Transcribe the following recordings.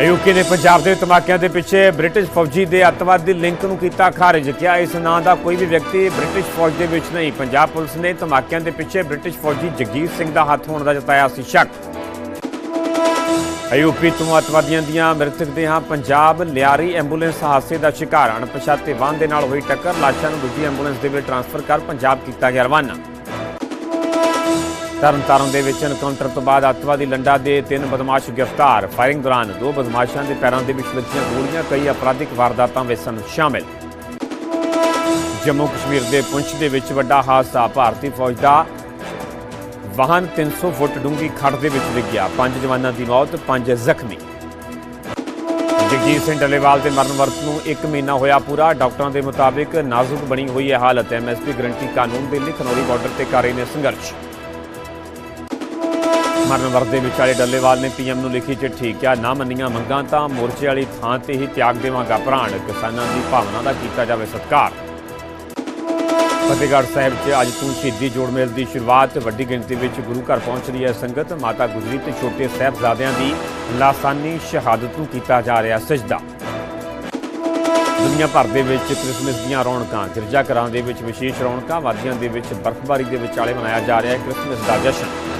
UK ਨੇ ਪੰਜਾਬ ਦੇ ਧਮਾਕਿਆਂ ਦੇ ਪਿੱਛੇ ਬ੍ਰਿਟਿਸ਼ ਫੌਜੀ ਦੇ ਅੱਤਵਾਦੀ ਲਿੰਕ ਨੂੰ ਕੀਤਾ ਖਾਰਜ। ਕਿਹਾ ਇਸ ਨਾਂ ਦਾ ਕੋਈ ਵੀ ਵਿਅਕਤੀ ਬ੍ਰਿਟਿਸ਼ ਫੌਜ ਦੇ ਵਿੱਚ ਨਹੀਂ। ਪੰਜਾਬ ਪੁਲਿਸ ਨੇ ਧਮਾਕਿਆਂ ਦੇ ਪਿੱਛੇ ਬ੍ਰਿਟਿਸ਼ ਫੌਜੀ ਜਗਜੀਤ ਸਿੰਘ ਦਾ ਹੱਥ ਹੋਣ ਦਾ ਜਤਾਇਆ ਸੀ ਸ਼ੱਕ। ਯੂਪੀ ਤੋਂ ਅੱਤਵਾਦੀਆਂ ਦੀਆਂ ਮ੍ਰਿਤਕ ਦੇਹਾਂ ਪੰਜਾਬ ਲਿਆਰੀ ਐਂਬੂਲੈਂਸ ਹਾਦਸੇ ਦਾ ਸ਼ਿਕਾਰ। ਅਣਪਛਾਤੇ ਵਾਹਨ ਦੇ ਨਾਲ ਹੋਈ ਟੱਕਰ। ਲਾਸ਼ਾਂ ਨੂੰ ਦੂਜੀ ਐਂਬੂਲੈਂਸ ਦੇ ਵਿੱਚ ਟਰਾਂਸਫਰ ਕਰ ਪੰਜਾਬ ਕੀਤਾ ਗਿਆ ਰਵਾਨਾ। ਤਰਨਤਾਰਨ ਦੇ ਵਿੱਚ ਐਨਕਾਊਂਟਰ ਤੋਂ ਬਾਅਦ ਅੱਤਵਾਦੀ ਲੰਡਾ ਦੇ ਤਿੰਨ ਬਦਮਾਸ਼ ਗ੍ਰਿਫਤਾਰ। ਫਾਇਰਿੰਗ ਦੌਰਾਨ ਦੋ ਬਦਮਾਸ਼ਾਂ ਦੇ ਪੈਰਾਂ ਦੇ ਵਿੱਚ ਲੱਗੀਆਂ ਗੋਲੀਆਂ, ਕਈ ਅਪਰਾਧਿਕ ਵਾਰਦਾਤਾਂ ਵਿੱਚ ਸਨ ਸ਼ਾਮਿਲ। ਜੰਮੂ ਕਸ਼ਮੀਰ ਦੇ ਪੁੰਛ ਦੇ ਵਿੱਚ ਵੱਡਾ ਹਾਦਸਾ, ਭਾਰਤੀ ਫੌਜ ਦਾ ਵਾਹਨ 300 ਫੁੱਟ ਡੂੰਘੀ ਖੱਡ ਦੇ ਵਿੱਚ ਡਿੱਗਿਆ ਪੰਜ ਜਵਾਨਾਂ ਦੀ ਮੌਤ, ਪੰਜ ਜ਼ਖਮੀ। ਜਗਜੀਤ ਸਿੰਘ ਡੱਲੇਵਾਲ ਦੇ ਮਰਨ ਵਰਤ ਨੂੰ 1 ਮਹੀਨਾ ਹੋਇਆ ਪੂਰਾ। ਡਾਕਟਰਾਂ ਦੇ ਮੁਤਾਬਿਕ ਨਾਜ਼ੁਕ ਬਣੀ ਹੋਈ ਹੈ ਹਾਲਤ ਐਮਐਸਪੀ ਗਰੰਟੀ ਕਾਨੂੰਨ ਦੇ ਲਈ ਖਨੌਰੀ ਬਾਰਡਰ ਤੇ ਕਰ ਰਹੇ ਨੇ ਸੰਘਰਸ਼। ਮਰਨ ਵਰਤ ਦੇ ਵਿਚਾਲੇ ਡੱਲੇਵਾਲ ਨੇ ਪੀਐਮ ਨੂੰ ਲਿਖੀ ਚਿੱਠੀ ਕਿਹਾ ਨਾ ਮੰਨੀਆਂ ਮੰਗਾਂ ਤਾਂ ਮੋਰਚੇ ਵਾਲੀ ਥਾਂ ਤੇ ਹੀ ਤਿਆਗ ਦੇਵਾਂਗਾ ਪ੍ਰਾਣ। ਕਿਸਾਨਾਂ ਦੀ ਭਾਵਨਾ ਦਾ ਕੀਤਾ ਜਾਵੇ ਸਤਿਕਾਰ। ਫਤਿਹਗੜ੍ਹ ਸਾਹਿਬ 'ਚ ਅੱਜ ਤੋਂ ਸ਼ਹੀਦੀ ਜੋੜ ਮੇਲ ਦੀ ਸ਼ੁਰੂਆਤ। ਵੱਡੀ ਗਿਣਤੀ ਵਿੱਚ ਗੁਰੂ ਘਰ ਪਹੁੰਚ ਰਹੀ ਹੈ ਸੰਗਤ। ਮਾਤਾ ਗੁਜਰੀ ਤੇ ਛੋਟੇ ਸਾਹਿਬਜ਼ਾਦਿਆਂ ਦੀ ਲਾਸਾਨੀ ਸ਼ਹਾਦਤ ਨੂੰ ਕੀਤਾ ਜਾ ਰਿਹਾ ਸਜਦਾ। ਦੁਨੀਆ ਭਰ ਦੇ ਵਿੱਚ ਕ੍ਰਿਸਮਸ ਦੀਆਂ ਰੌਣਕਾਂ, ਗਿਰਜਾ ਘਰਾਂ ਦੇ ਵਿੱਚ ਵਿਸ਼ੇਸ਼ ਰੌਣਕਾਂ, ਵਾਦੀਆਂ ਦੇ ਵਿੱਚ ਬਰਫ਼ਬਾਰੀ ਦੇ ਵਿਚਾਲੇ ਮਨਾਇਆ ਜਾ ਰਿਹਾ ਹੈ ਕ੍ਰਿਸਮਸ ਦਾ ਜਸ਼ਨ।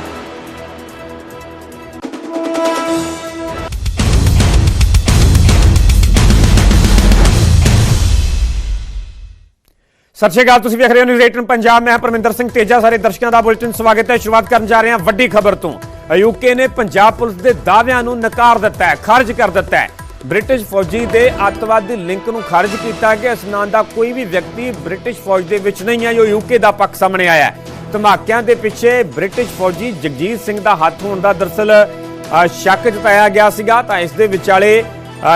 ਸਤਿ ਸ਼੍ਰੀ ਅਕਾਲ, ਤੁਸੀਂ ਵੇਖ ਰਹੇ ਹੋ ਨਿਊਜ਼ 18 ਪੰਜਾਬ। ਮੈਂ ਪਰਮਿੰਦਰ ਸਿੰਘ ਤੇਜਾ। ਸਾਰੇ ਦਰਸ਼ਕਾਂ ਦਾ ਬੁਲੇਟਿਨ ਸਵਾਗਤ ਹੈ। ਸ਼ੁਰੂਆਤ ਕਰਨ ਜਾ ਰਹੇ ਹਾਂ ਵੱਡੀ ਖਬਰ ਤੋਂ। ਯੂਕੇ ਨੇ ਪੰਜਾਬ ਪੁਲਿਸ ਦੇ ਦਾਅਵਿਆਂ ਨੂੰ ਨਕਾਰ ਦਿੱਤਾ ਹੈ, ਖਾਰਜ ਕਰ ਦਿੱਤਾ ਹੈ। ਬ੍ਰਿਟਿਸ਼ ਫੌਜੀ ਦੇ ਅੱਤਵਾਦੀ ਲਿੰਕ ਨੂੰ ਖਾਰਜ ਕੀਤਾ ਗਿਆ। ਇਸ ਨਾਂ ਦਾ ਕੋਈ ਵੀ ਵਿਅਕਤੀ ਬ੍ਰਿਟਿਸ਼ ਫੌਜ ਦੇ ਵਿੱਚ ਨਹੀਂ ਹੈ। ਜੋ ਯੂਕੇ ਦਾ ਪੱਖ ਸਾਹਮਣੇ ਆਇਆ ਹੈ। ਧਮਾਕਿਆਂ ਦੇ ਪਿੱਛੇ ਬ੍ਰਿਟਿਸ਼ ਫੌਜੀ ਜਗਜੀਤ ਸਿੰਘ ਦਾ ਹੱਥ ਹੋਣ ਦਾ ਦਰਸਲ ਸ਼ੱਕ ਜਤਾਇਆ ਗਿਆ ਸੀਗਾ। ਤਾਂ ਇਸ ਦੇ ਵਿਚਾਲੇ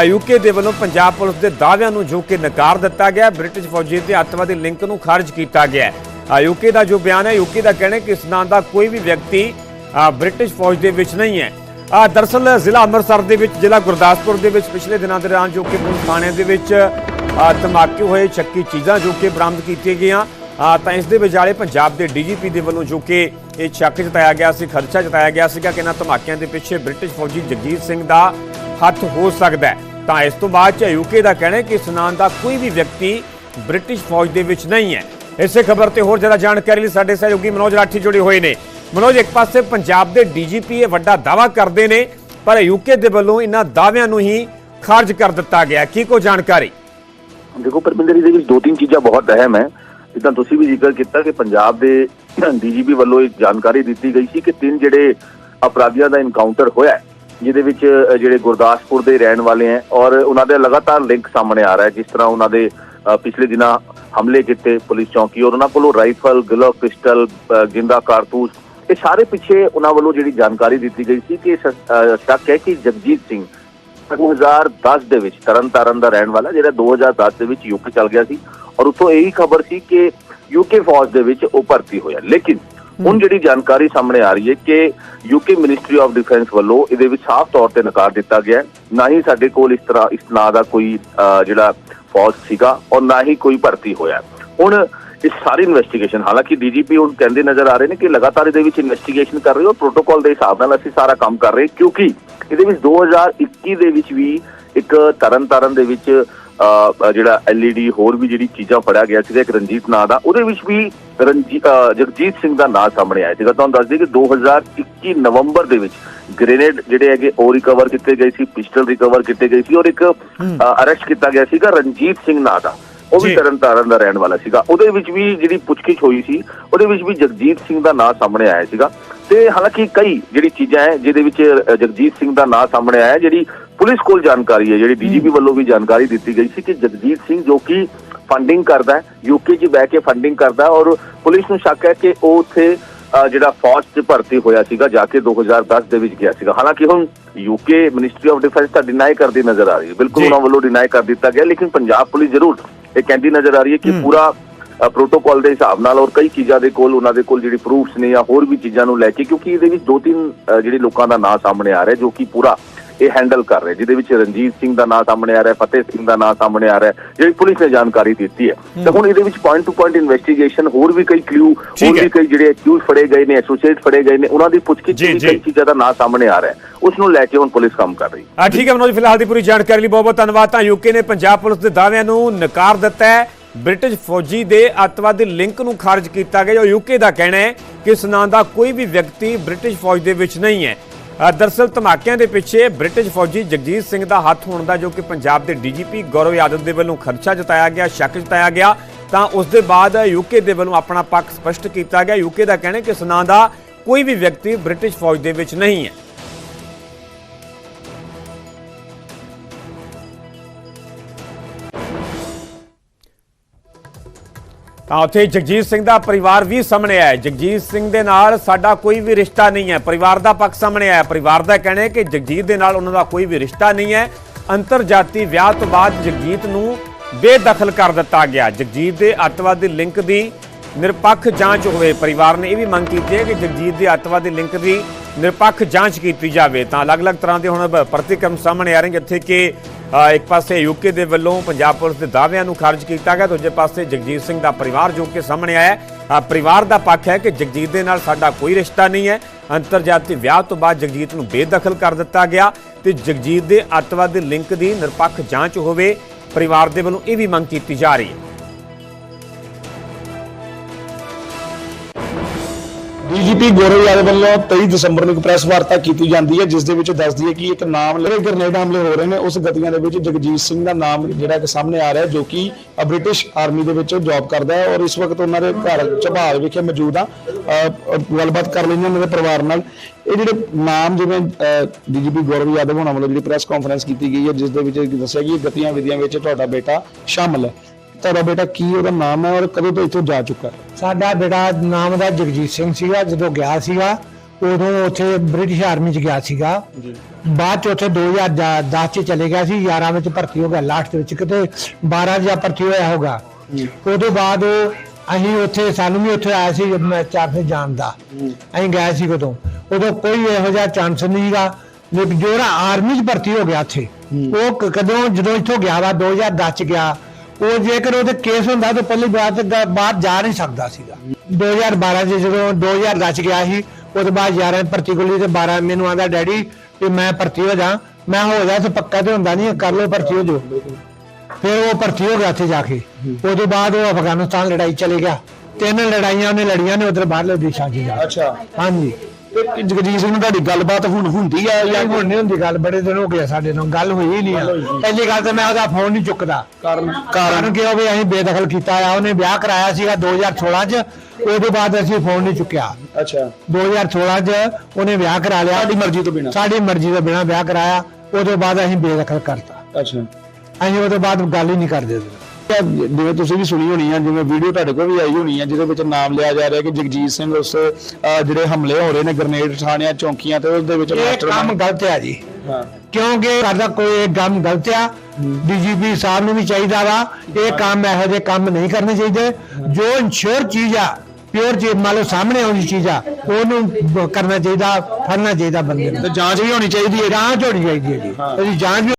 ਯੂਕੇ ਦੇ ਵੱਲੋਂ ਪੰਜਾਬ ਪੁਲਿਸ ਦੇ ਦਾਅਵਿਆਂ ਨੂੰ ਜੋ ਕਿ ਨਕਾਰ ਦਿੱਤਾ ਗਿਆ ਬ੍ਰਿਟਿਸ਼ ਫੌਜੀ ਦੇ ਅੱਤਵਾਦੀ ਲਿੰਕ ਨੂੰ ਖਾਰਜ ਕੀਤਾ ਗਿਆ। ਯੂਕੇ ਦਾ ਜੋ ਬਿਆਨ ਹੈ ਯੂਕੇ ਦਾ ਕਹਿਣਾ ਹੈ ਕਿ ਇਸ ਨਾਂ ਦਾ ਕੋਈ ਵੀ ਵਿਅਕਤੀ ਬ੍ਰਿਟਿਸ਼ ਫੌਜ ਦੇ ਵਿੱਚ ਨਹੀਂ ਹੈ। ਅ, ਦਰਅਸਲ ਜ਼ਿਲ੍ਹਾ ਅੰਮ੍ਰਿਤਸਰ ਦੇ ਵਿੱਚ ਜ਼ਿਲ੍ਹਾ ਗੁਰਦਾਸਪੁਰ ਦੇ ਵਿੱਚ ਪਿਛਲੇ ਦਿਨਾਂ ਦੌਰਾਨ ਜੋ ਕਿ ਪੁਲਿਸ ਥਾਣਿਆਂ ਦੇ ਵਿੱਚ ਧਮਾਕੇ ਹੋਏ ਸ਼ੱਕੀ ਚੀਜ਼ਾਂ ਜੋ ਕਿ ਬਰਾਮਦ ਕੀਤੀਆਂ ਗਈਆਂ। ਤਾਂ ਇਸ ਦੇ ਵਿਚਾਲੇ ਪੰਜਾਬ ਦੇ ਡੀਜੀਪੀ ਦੇ ਵੱਲੋਂ ਜੋ ਕਿ ਇਹ ਸ਼ੱਕ ਜਤਾਇਆ ਗਿਆ ਸੀ ਖਦਸ਼ਾ ਜਤਾਇਆ ਗਿਆ ਸੀਗਾ ਕਿ ਇਹਨਾਂ ਧਮਾਕਿਆਂ ਦੇ ਪਿੱਛੇ ਬ੍ਰਿਟਿਸ਼ ਫੌਜੀ ਜਗਜੀਤ ਸਿੰਘ ਦਾ ਹੱਥ ਹੋ ਸਕਦਾ ਹੈ। ਤਾਂ ਇਸ ਤੋਂ ਬਾਅਦ ਯੂਕੇ ਦਾ ਕਹਿਣਾ ਹੈ ਕਿ ਇਸ ਦਾ ਕੋਈ ਵੀ ਵਿਅਕਤੀ ਬ੍ਰਿਟਿਸ਼ ਫੌਜ ਦੇ ਵਿੱਚ ਨਹੀਂ ਹੈ। ਇਸੇ ਖਬਰ ਤੇ ਹੋਰ ਜ਼ਿਆਦਾ ਜਾਣਕਾਰੀ ਲਈ ਸਾਡੇ ਸਹਿਯੋਗੀ ਮਨੋਜ ਰਾਠੀ ਜੁੜੇ ਹੋਏ ਨੇ। ਮਨੋਜ, ਇੱਕ ਪਾਸੇ ਪੰਜਾਬ ਦੇ ਡੀਜੀਪੀ ਇਹ ਵੱਡਾ ਦਾਵਾ ਕਰਦੇ ਨੇ, ਪਰ ਯੂਕੇ ਦੇ ਵੱਲੋਂ ਇਹਨਾਂ ਦਾਅਵਿਆਂ ਨੂੰ ਹੀ ਖਾਰਜ ਕਰ ਦਿੱਤਾ ਗਿਆ ਕੀ ਕੋ ਜਾਣਕਾਰੀ? ਦੇਖੋ ਪਰਮਿੰਦਰ ਜੀ ਦੇ ਵਿੱਚ ਦੋ ਤਿੰਨ ਚੀਜ਼ਾਂ ਬਹੁਤ ਅਹਿਮ ਹੈ। ਜਿੱਦਾਂ ਤੁਸੀਂ ਵੀ ਜ਼ਿਕਰ ਕੀਤਾ ਕਿ ਪੰਜਾਬ ਦੇ ਡੀਜੀਪੀ ਵੱਲੋਂ ਇੱਕ ਜਾਣਕਾਰੀ ਦਿੱਤੀ ਗਈ ਸੀ ਕਿ ਤਿੰਨ ਜਿਹੜੇ ਅਪਰਾਧੀਆਂ ਦਾ ਇਨਕਾਊਂਟਰ ਹੋਇਆ ਜਿਹਦੇ ਵਿੱਚ ਜਿਹੜੇ ਗੁਰਦਾਸਪੁਰ ਦੇ ਰਹਿਣ ਵਾਲੇ ਹੈ ਔਰ ਉਹਨਾਂ ਦੇ ਲਗਾਤਾਰ ਲਿੰਕ ਸਾਹਮਣੇ ਆ ਰਿਹਾ ਹੈ, ਜਿਸ ਤਰ੍ਹਾਂ ਉਹਨਾਂ ਦੇ ਪਿਛਲੇ ਦਿਨਾਂ ਹਮਲੇ ਕੀਤੇ ਪੁਲਿਸ ਚੌਕੀ, ਔਰ ਉਹਨਾਂ ਕੋਲੋਂ ਰਾਈਫਲ ਗਲਵ ਪਿਸਟਲ ਗਿੰਦਾ ਕਾਰਤੂਸ, ਇਹ ਸਾਰੇ ਪਿੱਛੇ ਉਹਨਾਂ ਵੱਲੋਂ ਜਿਹੜੀ ਜਾਣਕਾਰੀ ਦਿੱਤੀ ਗਈ ਸੀ ਕਿ ਸ਼ੱਕ ਹੈ ਕਿ ਜਗਜੀਤ ਸਿੰਘ 2010 ਦੇ ਵਿੱਚ ਤਰਨਤਾਰਨ ਦਾ ਰਹਿਣ ਵਾਲਾ, ਜਿਹੜਾ 2010 ਦੇ ਵਿੱਚ ਯੂਕੇ ਚਲ ਗਿਆ ਸੀ, ਔਰ ਉੱਥੋਂ ਇਹੀ ਖਬਰ ਸੀ ਕਿ ਯੂਕੇ ਫੌਜ ਦੇ ਵਿੱਚ ਉਹ ਭਰਤੀ ਹੋਇਆ। ਲੇਕਿਨ ਹੁਣ ਜਿਹੜੀ ਜਾਣਕਾਰੀ ਸਾਹਮਣੇ ਆ ਰਹੀ ਹੈ ਕਿ ਯੂਕੇ ਮਿਨਿਸਟਰੀ ਆਫ ਡਿਫੈਂਸ ਵੱਲੋਂ ਇਹਦੇ ਵਿੱਚ ਸਾਫ਼ ਤੌਰ ਤੇ ਨਕਾਰ ਦਿੱਤਾ ਗਿਆ ਨਾ ਹੀ ਸਾਡੇ ਕੋਲ ਇਸ ਤਰ੍ਹਾਂ ਇਸ ਨਾਂ ਦਾ ਕੋਈ ਜਿਹੜਾ ਫੌਜ ਸੀਗਾ ਔਰ ਨਾ ਹੀ ਕੋਈ ਭਰਤੀ ਹੋਇਆ। ਹੁਣ ਇਸ ਸਾਰੀ ਇਨਵੈਸਟੀਗੇਸ਼ਨ ਹਾਲਾਂਕਿ ਡੀਜੀਪੀ ਹੁਣ ਕਹਿੰਦੇ ਨਜ਼ਰ ਆ ਰਹੇ ਨੇ ਕਿ ਲਗਾਤਾਰ ਇਹਦੇ ਵਿੱਚ ਇਨਵੈਸਟੀਗੇਸ਼ਨ ਕਰ ਰਹੇ ਹੋ ਪ੍ਰੋਟੋਕਾਲ ਦੇ ਹਿਸਾਬ ਨਾਲ ਅਸੀਂ ਸਾਰਾ ਕੰਮ ਕਰ ਰਹੇ ਕਿਉਂਕਿ ਇਹਦੇ ਵਿੱਚ 2021 ਦੇ ਵਿੱਚ ਵੀ ਇੱਕ ਤਰਨ ਤਾਰਨ ਦੇ ਵਿੱਚ ਜਿਹੜਾ ਐਲਈਡੀ ਹੋਰ ਵੀ ਜਿਹੜੀ ਚੀਜ਼ਾਂ ਫੜਿਆ ਗਿਆ ਸੀਗਾ ਇੱਕ ਰਣਜੀਤ ਨਾਂ ਦਾ ਉਹਦੇ ਵਿੱਚ ਵੀ ਜਗਜੀਤ ਸਿੰਘ ਦਾ ਨਾਂ ਸਾਹਮਣੇ ਆਇਆ ਸੀਗਾ। ਤੁਹਾਨੂੰ ਦੱਸ ਦਈਏ ਕਿ 2021 ਨਵੰਬਰ ਦੇ ਵਿੱਚ ਗ੍ਰੇਨੇਡ ਜਿਹੜੇ ਹੈਗੇ ਉਹ ਰਿਕਵਰ ਕੀਤੇ ਗਏ ਸੀ ਪਿਸਟਲ ਰਿਕਵਰ ਕੀਤੇ ਗਏ ਸੀ ਔਰ ਇੱਕ ਅਰੈਸਟ ਕੀਤਾ ਗਿਆ ਸੀਗਾ ਰਣਜੀਤ ਸਿੰਘ ਨਾਂ ਦਾ। ਉਹ ਵੀ ਜੀ। ਤਰਨ ਤਾਰਨ ਦਾ ਰਹਿਣ ਵਾਲਾ ਸੀਗਾ। ਉਹਦੇ ਵਿੱਚ ਵੀ ਜਿਹੜੀ ਪੁੱਛਗਿੱਛ ਹੋਈ ਸੀ ਉਹਦੇ ਵਿੱਚ ਵੀ ਜਗਜੀਤ ਸਿੰਘ ਦਾ ਨਾਂ ਸਾਹਮਣੇ ਆਇਆ ਸੀਗਾ। ਤੇ ਹਾਲਾਂਕਿ ਕਈ ਜਿਹੜੀ ਚੀਜ਼ਾਂ ਹੈ ਜਿਹਦੇ ਵਿੱਚ ਜਗਜੀਤ ਸਿੰਘ ਦਾ ਨਾਂ ਸਾਹਮਣੇ ਆਇਆ ਜਿਹੜੀ ਪੁਲਿਸ ਕੋਲ ਜਾਣਕਾਰੀ ਹੈ ਜਿਹੜੀ ਡੀਜੀਪੀ ਵੱਲੋਂ ਵੀ ਜਾਣਕਾਰੀ ਦਿੱਤੀ ਗਈ ਸੀ ਕਿ ਜਗਜੀਤ ਸਿੰਘ ਜੋ ਕਿ ਫੰਡਿੰਗ ਕਰਦਾ ਯੂਕੇ 'ਚ ਬਹਿ ਕੇ ਫੰਡਿੰਗ ਕਰਦਾ ਔਰ ਪੁਲਿਸ ਨੂੰ ਸ਼ੱਕ ਹੈ ਕਿ ਉਹ ਉੱਥੇ ਜਿਹੜਾ ਫੌਜ 'ਚ ਭਰਤੀ ਹੋਇਆ ਸੀਗਾ ਜਾ ਕੇ 2010 ਦੇ ਵਿੱਚ ਗਿਆ ਸੀਗਾ ਹਾਲਾਂਕਿ ਹੁਣ ਯੂਕੇ ਮਿਨਿਸਟਰੀ ਆਫ ਡਿਫੈਂਸ ਤਾਂ ਡਿਨਾਈ ਕਰਦੀ ਨਜ਼ਰ ਆ ਰਹੀ ਹੈ ਬਿਲਕੁਲ। ਉਹਨਾਂ ਵੱਲੋਂ ਡਿਨਾਈ ਕਰ ਦਿੱਤਾ ਗਿਆ ਲੇਕਿਨ ਪੰਜਾਬ ਪੁਲਿਸ ਜ਼ਰੂਰ ਇਹ ਕਹਿੰਦੀ ਨਜ਼ਰ ਆ ਰਹੀ ਹੈ ਕਿ। ਪੂਰਾ ਪ੍ਰੋਟੋਕਾਲ ਦੇ ਹਿਸਾਬ ਨਾਲ ਔਰ ਕਈ ਚੀਜ਼ਾਂ ਦੇ ਕੋਲ ਉਹਨਾਂ ਦੇ ਕੋਲ ਜਿਹੜੀ ਪ੍ਰੂਫਸ ਨੇ ਜਾਂ ਹੋਰ ਵੀ ਚੀਜ਼ਾਂ ਨੂੰ ਲੈ ਕੇ ਕਿਉਂਕਿ ਇਹਦੇ ਵਿੱਚ ਦੋ ਤਿੰਨ ਜਿਹੜੇ ਲੋਕਾਂ ਦਾ ਨਾਂ ਸਾਹਮਣੇ ਆ ਰਿਹਾ ਜੋ ਕਿ ਪੂਰਾ ਇਹ ਹੈਂਡਲ ਕਰ ਰਹੇ ਜਿਹਦੇ ਵਿੱਚ ਰਣਜੀਤ ਸਿੰਘ ਦਾ ਨਾਮ ਸਾਹਮਣੇ ਆ ਰਿਹਾ ਫਤਿਹ ਸਿੰਘ ਦਾ ਨਾਮ ਸਾਹਮਣੇ ਆ ਰਿਹਾ ਜਿਹੜੀ ਪੁਲਿਸ ਨੇ ਜਾਣਕਾਰੀ ਦਿੱਤੀ ਹੈ। ਤਾਂ ਹੁਣ ਇਹਦੇ ਵਿੱਚ ਪੁਆਇੰਟ ਟੂ ਪੁਆਇੰਟ ਇਨਵੈਸਟੀਗੇਸ਼ਨ ਹੋਰ ਵੀ ਕਈ ਕਲੂ ਹੋਰ। ਵੀ ਕਈ ਜਿਹੜੇ ਅਕਿਊਜ਼ ਫੜੇ ਗਏ ਨੇ ਐਸੋਸੀਏਟ ਫੜੇ ਗਏ ਨੇ ਉਹਨਾਂ ਦੀ ਪੁੱਛਗਿੱਛ ਵੀ। ਕਈ ਚੀਜ਼ਾਂ ਦਾ ਨਾਮ ਸਾਹਮਣੇ ਆ ਰਿਹਾ ਉਸ ਨੂੰ ਲੈ ਕੇ ਹੁਣ ਪੁਲਿਸ ਕੰਮ ਕਰ ਰਹੀ ਹੈ। ਆ ਠੀਕ ਹੈ ਮਨੋਜ ਫਿਲਹਾਲ ਦੀ ਪੂਰੀ ਜਾਣਕਾਰੀ ਲਈ ਬਹੁਤ ਬਹੁਤ ਧੰਨਵਾਦ। ਤਾਂ ਯੂਕੇ ਨੇ ਪੰਜਾਬ ਪੁਲਿਸ ਦੇ ਦਾਅਵਿਆਂ ਨੂੰ ਨਕਾਰ ਦਿੱਤਾ ਹੈ। ਬ੍ਰਿਟਿਸ਼ ਫੌਜੀ ਦੇ ਅੱਤਵਾਦੀ ਲਿੰਕ ਨੂੰ ਖਾਰਜ ਕੀਤਾ ਗਿਆ ਜੋ ਯੂਕੇ ਦਾ ਕਹਿਣਾ ਹੈ ਕਿ ਇਸ ਨਾਂ ਦਾ ਕੋਈ ਵੀ ਵਿਅਕਤੀ ਬ੍ਰਿਟਿਸ਼ ਫੌਜ ਦੇ ਵਿੱਚ ਨਹੀਂ ਹੈ। ਅ, ਦਰਅਸਲ ਧਮਾਕਿਆਂ ਦੇ ਪਿੱਛੇ ਬ੍ਰਿਟਿਸ਼ ਫੌਜੀ ਜਗਜੀਤ ਸਿੰਘ ਦਾ ਹੱਥ ਹੋਣ ਦਾ ਜੋ ਕਿ ਪੰਜਾਬ ਦੇ ਡੀਜੀਪੀ ਗੌਰਵ ਯਾਦਵ ਦੇ ਵੱਲੋਂ ਖਰਚਾ ਜਤਾਇਆ ਗਿਆ ਸ਼ੱਕ ਜਤਾਇਆ ਗਿਆ ਤਾਂ ਉਸ ਦੇ ਬਾਅਦ ਯੂਕੇ ਦੇ ਵੱਲੋਂ ਆਪਣਾ ਪੱਖ ਸਪਸ਼ਟ ਕੀਤਾ ਗਿਆ। ਯੂਕੇ ਦਾ ਕਹਿਣਾ ਕਿ ਇਸ ਨਾਂ ਦਾ ਕੋਈ ਵੀ ਵਿਅਕਤੀ ਬ੍ਰਿਟਿਸ਼ ਫੌਜ ਦੇ ਵਿੱਚ ਨਹੀਂ ਹੈ। ਤਾਂ ਉੱਥੇ ਜਗਜੀਤ ਸਿੰਘ ਦਾ ਪਰਿਵਾਰ ਵੀ ਸਾਹਮਣੇ ਆਇਆ ਜਗਜੀਤ ਸਿੰਘ ਦੇ ਨਾਲ ਸਾਡਾ ਕੋਈ ਵੀ ਰਿਸ਼ਤਾ ਨਹੀਂ ਹੈ। ਪਰਿਵਾਰ ਦਾ ਪੱਖ ਸਾਹਮਣੇ ਆਇਆ। ਪਰਿਵਾਰ ਦਾ ਕਹਿਣਾ ਹੈ ਕਿ ਜਗਜੀਤ ਦੇ ਨਾਲ ਉਹਨਾਂ ਦਾ ਕੋਈ ਵੀ ਰਿਸ਼ਤਾ ਨਹੀਂ ਹੈ। ਅੰਤਰ ਜਾਤੀ ਵਿਆਹ ਤੋਂ ਬਾਅਦ ਜਗਜੀਤ ਨੂੰ ਬੇਦਖਲ ਕਰ ਦਿੱਤਾ ਗਿਆ। ਜਗਜੀਤ ਦੇ ਅੱਤਵਾਦੀ ਲਿੰਕ ਦੀ ਨਿਰਪੱਖ ਜਾਂਚ ਹੋਵੇ। ਪਰਿਵਾਰ ਨੇ ਇਹ ਵੀ ਮੰਗ ਕੀਤੀ ਹੈ ਕਿ ਜਗਜੀਤ ਦੇ ਅੱਤਵਾਦੀ ਲਿੰਕ ਦੀ ਨਿਰਪੱਖ ਜਾਂਚ ਕੀਤੀ ਜਾਵੇ, ਤਾਂ ਅਲੱਗ-ਅਲੱਗ ਤਰ੍ਹਾਂ ਦੇ ਹੁਣ ਪ੍ਰਤੀਕਰਮ ਸਾਹਮਣੇ ਆ ਰਹੇ ਜਿੱਥੇ ਕਿ ਇੱਕ ਪਾਸੇ ਯੂਕੇ ਦੇ ਵੱਲੋਂ ਪੰਜਾਬ ਪੁਲਿਸ ਦੇ ਦਾਅਵਿਆਂ ਨੂੰ ਖਾਰਜ ਕੀਤਾ ਗਿਆ, ਦੂਜੇ ਪਾਸੇ ਜਗਜੀਤ ਸਿੰਘ ਦਾ ਪਰਿਵਾਰ ਜੋ ਕਿ ਸਾਹਮਣੇ ਆਇਆ ਪਰਿਵਾਰ ਦਾ ਪੱਖ ਹੈ ਕਿ ਜਗਜੀਤ ਦੇ ਨਾਲ ਸਾਡਾ ਕੋਈ ਰਿਸ਼ਤਾ ਨਹੀਂ ਹੈ। ਅੰਤਰਜਾਤੀ ਵਿਆਹ ਤੋਂ ਬਾਅਦ ਜਗਜੀਤ ਨੂੰ ਬੇਦਖਲ ਕਰ ਦਿੱਤਾ ਗਿਆ ਤੇ ਜਗਜੀਤ ਦੇ ਅੱਤਵਾਦੀ ਲਿੰਕ ਦੀ ਨਿਰਪੱਖ ਜਾਂਚ ਹੋਵੇ, ਪਰਿਵਾਰ ਦੇ ਵੱਲੋਂ ਇਹ ਵੀ ਮੰਗ ਕੀਤੀ ਜਾ ਰਹੀ ਹੈ। ਡੀਜੀਪੀ ਗੌਰਵ ਯਾਦਵ ਵੱਲੋਂ 23 ਦਸੰਬਰ ਨੂੰ ਇੱਕ ਪ੍ਰੈਸ ਵਾਰਤਾ ਕੀਤੀ ਜਾਂਦੀ ਹੈ, ਜਿਸ ਦੇ ਵਿੱਚ ਦੱਸਦੀ ਹੈ ਕਿ ਇੱਕ ਨਾਮ ਲੈ ਗ੍ਰਨੇਡ ਹਮਲੇ ਹੋ ਰਹੇ ਨੇ, ਉਸ ਗਤੀਆਂ ਦੇ ਵਿੱਚ ਜਗਜੀਤ ਸਿੰਘ ਦਾ ਨਾਮ ਜਿਹੜਾ ਕਿ ਸਾਹਮਣੇ ਆ ਰਿਹਾ ਜੋ ਕਿ ਬ੍ਰਿਟਿਸ਼ ਆਰਮੀ ਦੇ ਵਿੱਚ ਜੌਬ ਕਰਦਾ ਹੈ ਔਰ ਇਸ ਵਕਤ ਉਹਨਾਂ ਦੇ ਘਰ ਝਬਾਲ ਵਿਖੇ ਮੌਜੂਦ ਆ। ਗੱਲਬਾਤ ਕਰ ਲੈਂਦੇ ਉਹਨਾਂ ਦੇ ਪਰਿਵਾਰ ਨਾਲ। ਇਹ ਜਿਹੜੇ ਨਾਮ ਜਿਵੇਂ ਡੀਜੀਪੀ ਗੌਰਵ ਯਾਦਵ ਹੋਣਾ ਵੱਲੋਂ ਜਿਹੜੀ ਪ੍ਰੈਸ ਕਾਨਫਰੰਸ ਕੀਤੀ ਗਈ ਹੈ, ਜਿਸ ਦੇ ਵਿੱਚ ਦੱਸਿਆ ਕਿ ਗਤੀਆਂ ਵਿਧੀਆਂ ਵਿੱਚ ਤੁਹਾਡਾ ਬੇਟਾ ਸ਼ਾਮਲ ਹੈ। ਤੁਹਾਡਾ ਬੇਟਾ ਕੀ ਉਹਦਾ ਨਾਮ ਹੈ ਔਰ ਕਦੋਂ ਤੋਂ ਇੱਥੋਂ ਜਾ ਚੁੱਕਾ? ਹੈ ਸਾਡਾ ਬੇਟਾ ਨਾਮ ਦਾ ਜਗਜੀਤ ਸਿੰਘ ਸੀਗਾ ਜਦੋਂ ਗਿਆ ਸੀਗਾ ਉਦੋਂ ਉੱਥੇ ਬ੍ਰਿਟਿਸ਼ ਆਰਮੀ ਚ ਗਿਆ ਸੀਗਾ। ਬਾਅਦ ਚ ਉੱਥੇ 2010 ਚ ਚਲੇ ਗਿਆ ਸੀ 11 ਵਿੱਚ ਭਰਤੀ ਹੋ ਗਿਆ ਲਾਸਟ ਵਿੱਚ ਕਿਤੇ 12 ਜਾਂ ਭਰਤੀ ਹੋਇਆ ਹੋਗਾ ਉਦੋਂ ਬਾਅਦ ਅਸੀਂ ਉੱਥੇ ਸਾਨੂੰ ਵੀ ਉੱਥੇ ਆਇਆ ਸੀ ਮੈਂ ਚਾਰ ਤੇ ਜਾਣ ਦਾ। ਅਸੀਂ ਗਏ ਸੀ ਉਦੋਂ। ਉਦੋਂ ਕੋਈ ਇਹੋ ਜਿਹਾ ਚਾਂਸ ਨਹੀਂ ਸੀਗਾ। ਲੇਕਿਨ ਜਿਹੜਾ ਆਰਮੀ ਚ ਭਰਤੀ ਹੋ ਗਿਆ ਇੱਥੇ ਉਹ ਕਦੋਂ ਜਦੋਂ ਇੱਥੋਂ ਗਿਆ ਵਾ 2010 ਚ ਗਿਆ। ਉਹ ਜੇਕਰ ਉਹਦੇ ਕੇਸ ਹੁੰਦਾ ਤਾਂ ਪਹਿਲੀ ਤੇ ਗ- ਬਾਹਰ ਜਾ ਨਹੀਂ ਸਕਦਾ ਸੀਗਾ। 2012 ਚ ਜਦੋਂ 2010 ਚ ਗਿਆ ਸੀ ਉਹਦੇ ਬਾਅਦ 11 ਭਰਤੀ ਕੋਲੀ ਤੇ 12 ਮੈਨੂੰ ਆਂਦਾ ਡੈਡੀ ਵੀ ਮੈਂ ਭਰਤੀ ਹੋ ਜਾ। ਮੈਂ ਹੋ ਜਾ ਤੇ ਪੱਕਾ ਤੇ ਹੁੰਦਾ ਨਹੀਂ ਕਰ ਲਓ ਭਰਤੀ ਹੋ ਜਾਓ। ਫਿਰ ਉਹ ਭਰਤੀ ਹੋ ਗਿਆ ਉੱਥੇ ਜਾ ਕੇ। ਉਹਦੇ ਬਾਅਦ ਉਹ ਅਫਗਾਨਿਸਤਾਨ ਲੜਾਈ ਚਲੇ ਗਿਆ। ਤਿੰਨ ਲੜਾਈਆਂ ਉਹਨੇ ਲੜੀਆਂ ਨੇ ਉਧਰ ਬਾਹਰਲੇ ਦੇਸ਼ਾਂ 'ਚ ਜਾ ਕੇ। ਅੱਛਾ। ਹਾਂਜੀ। ਤੇ ਜਗਜੀਤ ਸਿੰਘ ਨਾਲ ਤੁਹਾਡੀ ਗੱਲਬਾਤ ਹੁਣ ਹੁੰਦੀ ਹੈ ਜਾਂ ਹੁਣ ਨਹੀਂ ਹੁੰਦੀ ਗੱਲ ਬੜੇ ਦਿਨ ਹੋ ਗਏ ਸਾਡੇ ਨਾਲ ਗੱਲ ਹੋਈ ਨਹੀਂ ਆ। ਪਹਿਲੀ ਗੱਲ ਤਾਂ ਮੈਂ ਉਹਦਾ ਫੋਨ ਨਹੀਂ ਚੁੱਕਦਾ। ਕਾਰਨ ਕਾਰਨ ਕਿ ਉਹ ਵੀ ਅਸੀਂ ਬੇਦਖਲ ਕੀਤਾ ਆ ਉਹਨੇ ਵਿਆਹ ਕਰਾਇਆ ਸੀਗਾ 2016 ਚ ਉਹਦੇ ਬਾਅਦ ਅਸੀਂ ਫੋਨ ਨਹੀਂ ਚੁੱਕਿਆ। ਅੱਛਾ। 2016 ਚ ਉਹਨੇ ਵਿਆਹ ਕਰਾ ਲਿਆ। ਤੁਹਾਡੀ ਮਰਜ਼ੀ ਤੋਂ ਬਿਨਾਂ। ਸਾਡੀ ਮਰਜ਼ੀ ਤੋਂ ਬਿਨਾ ਵਿਆਹ ਕਰਾਇਆ ਉਹਦੇ ਬਾਅਦ ਅਸੀਂ ਬੇਦਖਲ ਕਰਤਾ। ਅੱਛਾ। ਅਸੀਂ ਉਹਦੇ ਬਾਅਦ ਗੱਲ ਹੀ ਨਹੀਂ ਕਰਦੇ। ਉਹਦੇ ਨਾਲ। ਜਿਵੇਂ ਤੁਸੀਂ ਵੀ ਸੁਣੀ ਹੋਣੀ ਆ ਜਿਵੇਂ ਵੀਡੀਓ ਤੁਹਾਡੇ ਕੋਲ ਵੀ ਆਈ ਹੋਣੀ ਆ ਜਿਹਦੇ ਵਿੱਚ ਨਾਮ ਲਿਆ ਜਾ ਰਿਹਾ ਕਿ ਜਗਜੀਤ ਸਿੰਘ ਉਸ ਅਹ, ਜਿਹੜੇ ਹਮਲੇ ਹੋ ਰਹੇ ਨੇ ਗ੍ਰਨੇਡ ਠਾਣਿਆਂ ਚੌਂਕੀਆਂ ਤੇ ਉਹਦੇ ਵਿੱਚ ਇਹ mastermind- ਕੰਮ ਗਲਤ ਹੈ ਜੀ। ਹਾਂ। ਕਿਉਂਕਿ ਸਾਡਾ ਕੋਈ ਇਹ ਕੰਮ ਗਲਤ ਆ ਡੀਜੀਪੀ ਸਾਹਿਬ ਨੂੰ ਵੀ ਚਾਹੀਦਾ ਵਾ ਇਹ ਕੰਮ ਇਹੋ ਜਿਹੇ ਕੰਮ ਨਹੀਂ ਕਰਨੇ ਚਾਹੀਦੇ। ਜੋ ਇਨਸ਼ੋਰ ਚੀਜ਼ ਆ ਪਿਓਰ ਚੀਜ਼ ਮੰਨ ਲਓ ਸਾਹਮਣੇ ਆਉਂਦੀ ਚੀਜ਼ ਆ ਉਹਨੂੰ ਬ- ਕਰਨਾ ਚਾਹੀਦਾ ਫੜਨਾ ਚਾਹੀਦਾ ਬੰਦੇ ਨੂੰ। ਤੇ ਜਾਂਚ ਵੀ ਹੋਣੀ ਚਾਹੀਦੀ ਹੈ ਜਾਂਚ ਹੋਣੀ ਚਾਹੀਦੀ ਹੈ ਜੀ। ਜਾਂਚ ਵੀ